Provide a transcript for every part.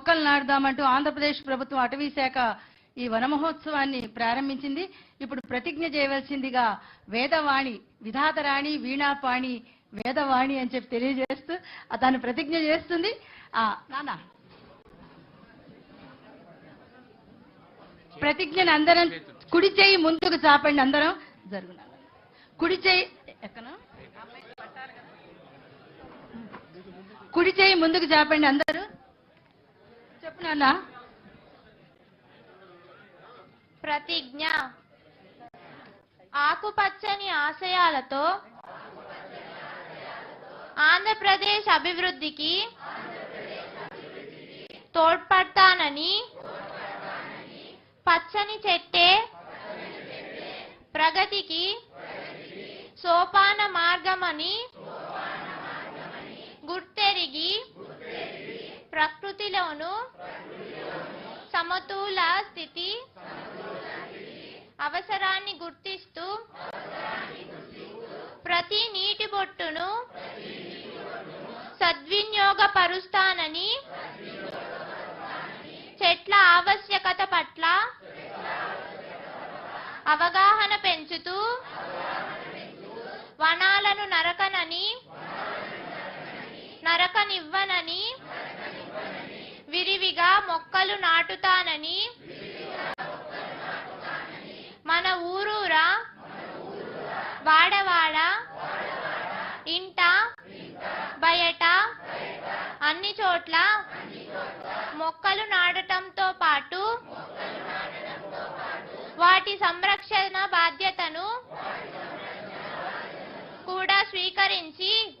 మొక్కలు నాటుదామంటూ ఆంధ్రప్రదేశ్ ప్రభుత్వం అటవీ శాఖ ఈ వన మహోత్సవాన్ని ప్రారంభించింది. ఇప్పుడు ప్రతిజ్ఞ చేయవలసిందిగా వేదవాణి విధాతరాణి వీణాపాణి వేదవాణి అని చెప్పి తెలియజేస్తూ ఆ తాను ప్రతిజ్ఞ చేస్తుంది. నానా ప్రతిజ్ఞను అందరం కుడి చేయి ముందుకు చాపండి అందరం. జరుగున కుడి చేయి ఎక్కన కుడి చేయి ముందుకు చాపండి అందరూ. చెప్పు ప్రతిజ్ఞ. ఆకుపచ్చని ఆశయాలతో ఆంధ్రప్రదేశ్ అభివృద్ధికి తోడ్పడతానని పచ్చని చెట్టే ప్రగతికి సోపాన మార్గమని గుర్తెరిగి ప్రకృతిలోను సమతూల స్థితి అవసరాన్ని గుర్తిస్తూ ప్రతి నీటి బొట్టును సద్వినియోగపరుస్తానని చెట్ల ఆవశ్యకత పట్ల అవగాహన పెంచుతూ వనాలను నరకనని నరకనివ్వనని మొక్కలు నాటుతానని? మన ఊరూరా? వాడవాడ? ఇంట? బయట? అన్ని చోట్ల? మొక్కలు నాటటంతో పాటు? వాటి సంరక్షణ బాధ్యతను? కూడా స్వీకరించి?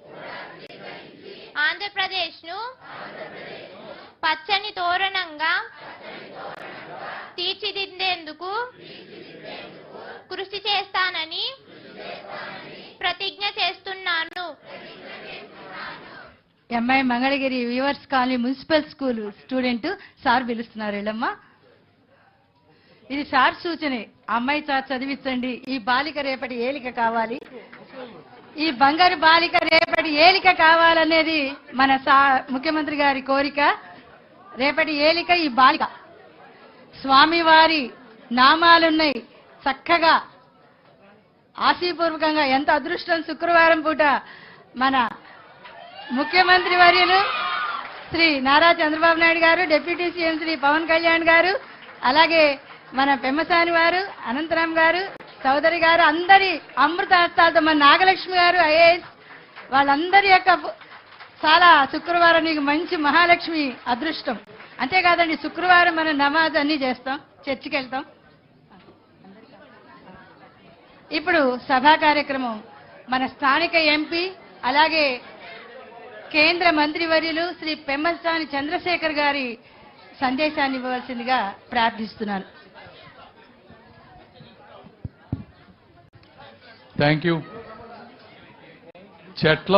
ఆంధ్రప్రదేశ్ను? పచ్చని తోరణంగా తీర్చిదిద్దేందుకు కృషి చేస్తానని ప్రతిజ్ఞ చేస్తున్నాను. MI Mangalagiri viewers colony municipal school student sir పిలుస్తున్నారు. వీళ్ళమ్మ. ఇది సార్ సూచనే. అమ్మాయి సార్ చదివించండి. ఈ బాలిక రేపటి ఏలిక కావాలి. ఈ బంగారు బాలిక రేపటి ఏలిక కావాలనేది మన ముఖ్యమంత్రి గారి కోరిక. రేపటి ఏలిక ఈ బాలిక. స్వామివారి నామాలున్నాయి. చక్కగా ఆశీపూర్వకంగా ఎంత అదృష్టం శుక్రవారం పూట మన ముఖ్యమంత్రి వర్యులు శ్రీ నారా చంద్రబాబు నాయుడు గారు డిప్యూటీ సీఎం శ్రీ పవన్ కళ్యాణ్ గారు అలాగే మన పెమ్మసాని వారు అనంతరామ్ గారు చౌదరి గారు అందరి అమృత హస్తాలతో మన నాగలక్ష్మి గారు ఐఏఎస్ వాళ్ళందరి యొక్క చాలా శుక్రవారం నీకు మంచి మహాలక్ష్మి అదృష్టం. అంతేకాదండి శుక్రవారం మనం నమాజ్ అన్ని చేస్తాం చర్చికి వెళ్తాం. ఇప్పుడు సభా కార్యక్రమం. మన స్థానిక ఎంపీ అలాగే కేంద్ర మంత్రివర్యులు శ్రీ పెమ్మసాని చంద్రశేఖర్ గారి సందేశాన్ని ఇవ్వవలసిందిగా ప్రార్థిస్తున్నాను. థ్యాంక్ యూ చెట్ల